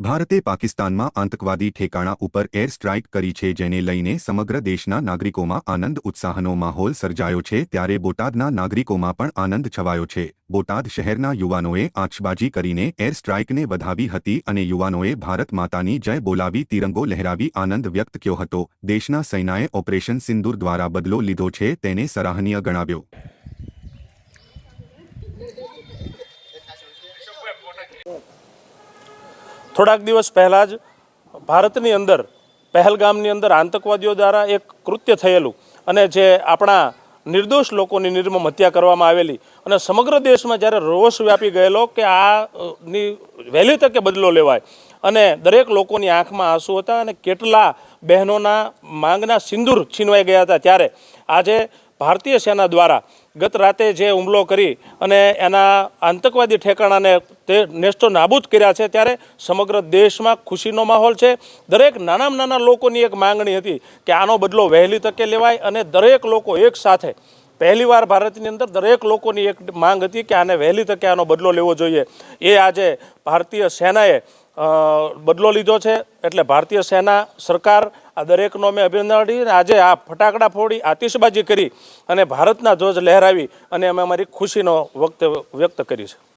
ભારતે પાકિસ્તાનમાં આતંકવાદી ઠેકાણા ઉપર એર સ્ટ્રાઇક કરી છે જેને લઈને સમગ્ર દેશના નાગરિકોમાં આનંદ ઉત્સાહનો માહોલ સર્જાયો છે ત્યારે બોટાદના નાગરિકોમાં પણ આનંદ છવાયો છે. બોટાદ શહેરના યુવાનોએ આંચબાજી કરીને એર સ્ટ્રાઇકને વધાવી હતી અને યુવાનોએ ભારત માતાની જય બોલાવી તિરંગો લહેરાવી આનંદ વ્યક્ત કર્યો હતો. દેશના સેનાએ ઓપરેશન સિંદૂર દ્વારા બદલો લીધો છે તેને સરાહનીય ગણાવ્યો. થોડાક દિવસ પહેલાં જ ભારતની અંદર, પહેલગામની અંદર આતંકવાદીઓ દ્વારા એક કૃત્ય થયેલું અને જે આપણા નિર્દોષ લોકોની નિર્મમ હત્યા કરવામાં આવેલી અને સમગ્ર દેશમાં જ્યારે રોષ વ્યાપી ગયેલો કે આની વહેલી તકે બદલો લેવાય અને દરેક લોકોની આંખમાં આંસુ હતા અને કેટલા બહેનોના માંગના સિંદૂર છીનવાઈ ગયા હતા ત્યારે આજે ભારતીય સેના દ્વારા ગત રાતે જે હુમલો કરી અને એના આતંકવાદી ઠેકાણાને તે નેસ્તો નાબૂદ કર્યા છે, ત્યારે સમગ્ર દેશમાં ખુશીનો માહોલ છે. દરેક નાનામાં નાના લોકોની એક માંગણી હતી કે આનો બદલો વહેલી તકે લેવાય અને દરેક લોકો એક સાથે. પહેલીવાર ભારતની અંદર દરેક લોકોની એક માંગ હતી કે આને વહેલી તકે આનો બદલો લેવો જોઈએ. એ આજે ભારતીય સેનાએ બદલો લીધો છે. એટલે ભારતીય સેના સરકાર આ દરેકનો અમે અભિનંદન અને આજે આ ફટાકડા ફોડી આતિશબાજી કરી અને ભારતના ધ્વજ લહેરાવી અને અમે અમારી ખુશીનો વ્યક્ત વ્યક્ત કરી છે.